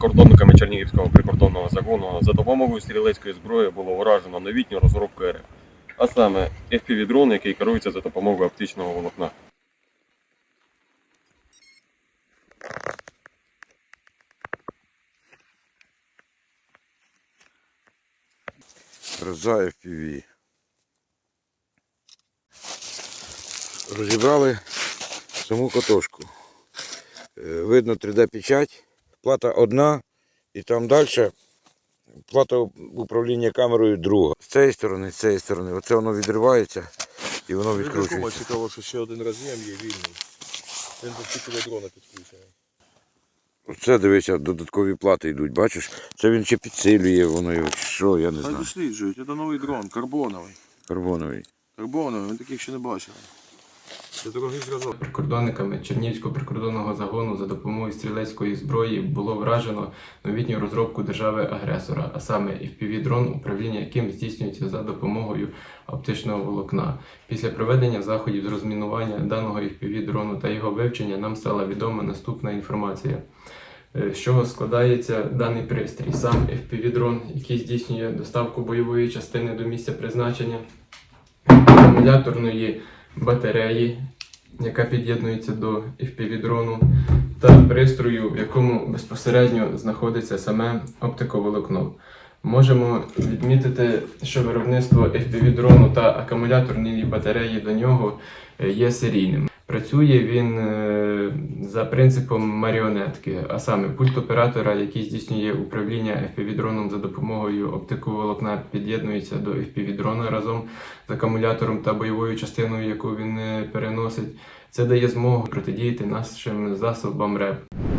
прикордонниками Чернігівського прикордонного загону за допомогою стрілецької зброї було уражено новітню розробку РФ, а саме FPV-дрон, який керується за допомогою оптичного волокна. Гроза FPV. Розібрали саму катушку. Е, Видно 3D-печать. Плата одна, і там далі плата управління камерою друга. З цієї сторони, з цієї сторони. Оце воно відривається і воно Відкручується. Цікаво, що ще один роз'єм є вільний. Він до дрона підключений. Оце дивися, додаткові плати йдуть, бачиш? Це він чи підсилює воно його, чи що, я не знаю. досліджують, це новий дрон, карбоновий. Карбоновий. Карбоновий, ми таких ще не бачили. Дорогий зразок. Прикордонниками Чернігівського прикордонного загону за допомогою стрілецької зброї було вражено новітню розробку держави-агресора, а саме FPV-дрон, управління яким здійснюється за допомогою оптичного волокна. Після проведення заходів з розмінування даного FPV-дрону та його вивчення нам стала відома наступна інформація. Е, З чого складається даний пристрій? Сам FPV-дрон, який здійснює доставку бойової частини до місця призначення, акумуляторної батареї, яка під'єднується до FPV-дрону, та пристрою, в якому безпосередньо знаходиться саме оптиковолокно. Можемо відмітити, що виробництво FPV-дрону та акумуляторної батареї до нього е, є серійним. Працює він е, за принципом маріонетки, а саме пульт оператора, який здійснює управління FPV-дроном за допомогою оптиковолокна, під'єднується до FPV-дрона разом з акумулятором та бойовою частиною, яку він е, переносить. Це дає змогу протидіяти нашим засобам РЕП.